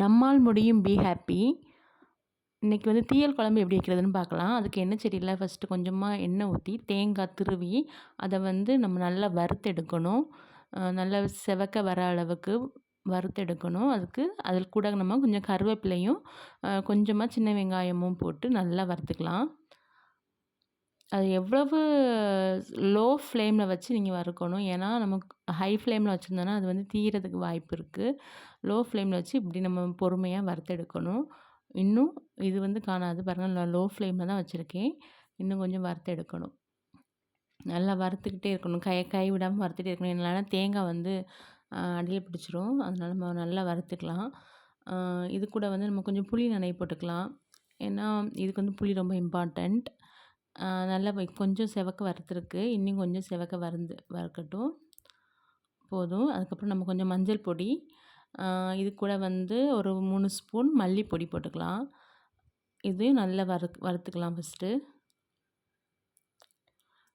நம்மால் முடியும் be happy இன்றைக்கி வந்து தீயல் குழம்பு எப்படி வைக்கிறதுன்னு பார்க்கலாம். அதுக்கு எண்ணெய் செடியில் ஃபஸ்ட்டு கொஞ்சமாக எண்ணெய் ஊற்றி தேங்காய் துருவி அதை வந்து நம்ம நல்லா வறுத்தெடுக்கணும். நல்லா செவக்க வர அளவுக்கு வறுத்தெடுக்கணும். அதுக்கு அதில் கூட நம்ம கொஞ்சம் கருவேப்பிலையும் கொஞ்சமாக சின்ன வெங்காயமும் போட்டு நல்லா வறுத்துக்கலாம். அது எவ்வளவு லோ ஃப்ளேமில் வச்சு நீங்கள் வறுக்கணும். ஏன்னா நமக்கு ஹை ஃப்ளேமில் வச்சுருந்தோன்னா அது வந்து தீரதுக்கு வாய்ப்பு இருக்குது லோ ஃப்ளேமில் வச்சு இப்படி நம்ம பொறுமையாக வறுத்தெடுக்கணும். இன்னும் இது வந்து காணாது. பாருங்கள் நான் லோ ஃப்ளேமில் தான் வச்சுருக்கேன். இன்னும் கொஞ்சம் வறுத்தெடுக்கணும். நல்லா வறுத்துக்கிட்டே இருக்கணும். கை கை விடாமல் வறுத்துட்டே இருக்கணும். இல்லைனா தேங்காய் வந்து அடியில் பிடிச்சிரும். அதனால் நம்ம நல்லா வறுத்துக்கலாம். இது கூட வந்து நம்ம கொஞ்சம் புளி நனைய போட்டுக்கலாம். ஏன்னா இதுக்கு வந்து புளி ரொம்ப இம்பார்ட்டண்ட் நல்லா கொஞ்சம் செவக்க வறுத்துருக்கு. இன்னும் கொஞ்சம் செவக்க வறுந்து வறுக்கட்டும். போதும். அதுக்கப்புறம் நம்ம கொஞ்சம் மஞ்சள் பொடி இது கூட வந்து ஒரு மூணு ஸ்பூன் மல்லிப்பொடி போட்டுக்கலாம். இதையும் நல்லா வறு வறுத்துக்கலாம் ஃபஸ்ட்டு.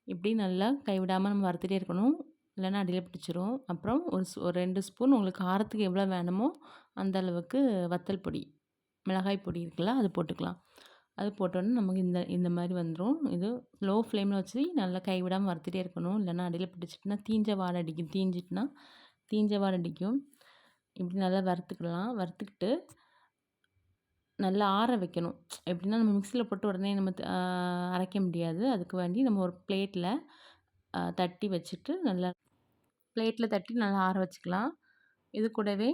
இப்படி நல்லா கைவிடாமல் நம்ம வறுத்துட்டே இருக்கணும். இல்லைன்னா அடியில் பிடிச்சிரும். அப்புறம் ஒரு ஒரு ரெண்டு ஸ்பூன் உங்களுக்கு காரத்துக்கு எவ்வளோ வேணுமோ அந்த அளவுக்கு வத்தல் பொடி மிளகாய் பொடி இருக்குல்ல அது போட்டுக்கலாம். அது போட்டோன்னே நமக்கு இந்த இந்த மாதிரி வந்துடும் இது லோ ஃப்ளேமில் வச்சு நல்லா கைவிடாமல் வறுத்துட்டே இருக்கணும். இல்லைன்னா அடியில் பிடிச்சிட்டுனா தீஞ்ச வாடை அடிக்கும். தீஞ்சிட்டுனா தீஞ்ச வாடை அடிக்கும். இப்படி நல்லா வறுத்துக்கலாம். வறுத்துக்கிட்டு நல்லா ஆற வைக்கணும். எப்படின்னா நம்ம மிக்சியில் போட்டு உடனே நம்ம அரைக்க முடியாது. அதுக்கு வேண்டி நம்ம ஒரு பிளேட்டில் தட்டி வச்சுட்டு நல்லா பிளேட்டில் தட்டி நல்லா ஆற வச்சுக்கலாம். இது கூடவே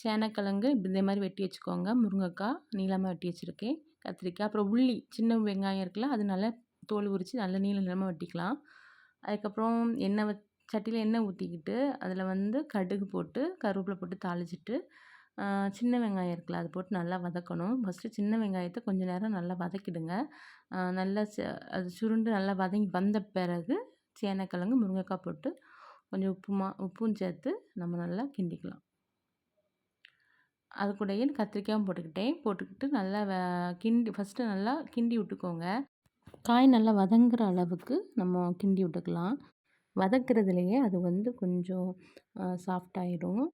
சேனக்கிழங்கு இதே மாதிரி வெட்டி வச்சுக்கோங்க. முருங்கைக்காய் நீளமாக வெட்டி வச்சுருக்கேன். கத்திரிக்காய் அப்புறம் உள்ளி சின்ன வெங்காயம் இருக்குல்ல அது நல்லா தோல் உரித்து நல்லா நீள நீளமாக வெட்டிக்கலாம். அதுக்கப்புறம் எண்ணெய் வச் சட்டியில் எண்ணெய் ஊற்றிக்கிட்டு அதில் வந்து கடுகு போட்டு கருவேப்பிலை போட்டு தாளிச்சிட்டு சின்ன வெங்காயம் இருக்குல்ல அது போட்டு நல்லா வதக்கணும். ஃபஸ்ட்டு சின்ன வெங்காயத்தை கொஞ்சம் நேரம் நல்லா வதக்கிடுங்க. நல்லா அது சுருண்டு நல்லா வதங்கி வந்த பிறகு சேனைக்கிழங்கு முருங்கைக்காய் போட்டு கொஞ்சம் உப்புமா உப்பும் சேர்த்து நம்ம நல்லா கிண்டிக்கலாம். அது கூடயே கத்திரிக்காயும் போட்டுக்கிட்டேன். போட்டுக்கிட்டு நல்லா கிண்டி ஃபஸ்ட்டு நல்லா கிண்டி விட்டுக்கோங்க. காய் நல்லா வதங்குற அளவுக்கு நம்ம கிண்டி விட்டுக்கலாம். வதக்கிறதுலையே அது வந்து கொஞ்சம் சாஃப்டாயிடும்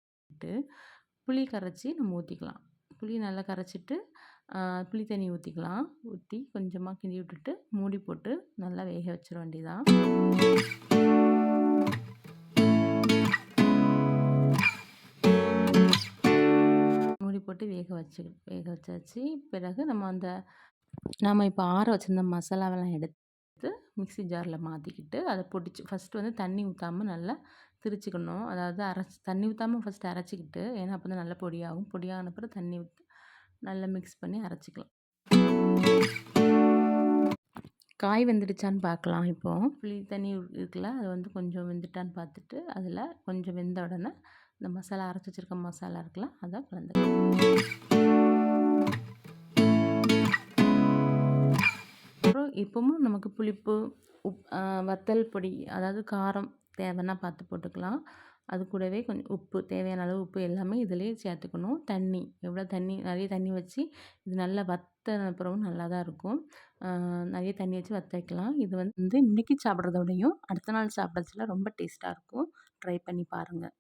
புளி கரைச்சி நம்ம ஊற்றிக்கலாம் புளி நல்லா கரைச்சிட்டு புளி தண்ணி ஊற்றிக்கலாம் ஊற்றி கொஞ்சமாக கிண்டி விட்டுட்டு மூடி போட்டு நல்லா வேக வச்சிட வேண்டியதான் போட்டு வேக வச்சு வேக வச்சாச்சு. பிறகு நம்ம அந்த நாம் இப்போ ஆற வச்சுருந்த மசாலாவெல்லாம் எடுத்து மிக்சி ஜாரில் மாற்றிக்கிட்டு அதை பிடிச்சி ஃபஸ்ட்டு வந்து தண்ணி ஊற்றாமல் நல்லா திரிச்சிக்கணும். அதாவது அரைச்சி தண்ணி ஊற்றாமல் ஃபஸ்ட்டு அரைச்சிக்கிட்டு ஏன்னா அப்போ தான் நல்லா பொடியாகும். பொடியான பிறகு தண்ணி ஊற்றி நல்லா மிக்ஸ் பண்ணி அரைச்சிக்கலாம். காய் வெந்துடுச்சான்னு பார்க்கலாம் இப்போது புளி தண்ணி இருக்குல்ல அது வந்து கொஞ்சம் வெந்துட்டான்னு பார்த்துட்டு அதில் கொஞ்சம் வெந்த உடனே இந்த மசாலா அரைச்சி வச்சுருக்க மசாலா இருக்கலாம் அதை கலந்துக்கலாம் அப்புறம் இப்போவும் நமக்கு புளிப்பு உப் வத்தல் பொடி அதாவது காரம் தேவைன்னா பார்த்து போட்டுக்கலாம். அது கூடவே கொஞ்சம் உப்பு தேவையான அளவு உப்பு எல்லாமே இதிலேயே சேர்த்துக்கணும். தண்ணி எவ்வளோ தண்ணி நிறைய தண்ணி வச்சு இது நல்லா வத்த அப்புறம் நல்லா தான் இருக்கும் நிறைய தண்ணி வச்சு வத்த வைக்கலாம். இது வந்து இன்றைக்கி சாப்பிட்றதோடையும் அடுத்த நாள் சாப்பிட்றதுல ரொம்ப டேஸ்ட்டாக இருக்கும். ட்ரை பண்ணி பாருங்கள்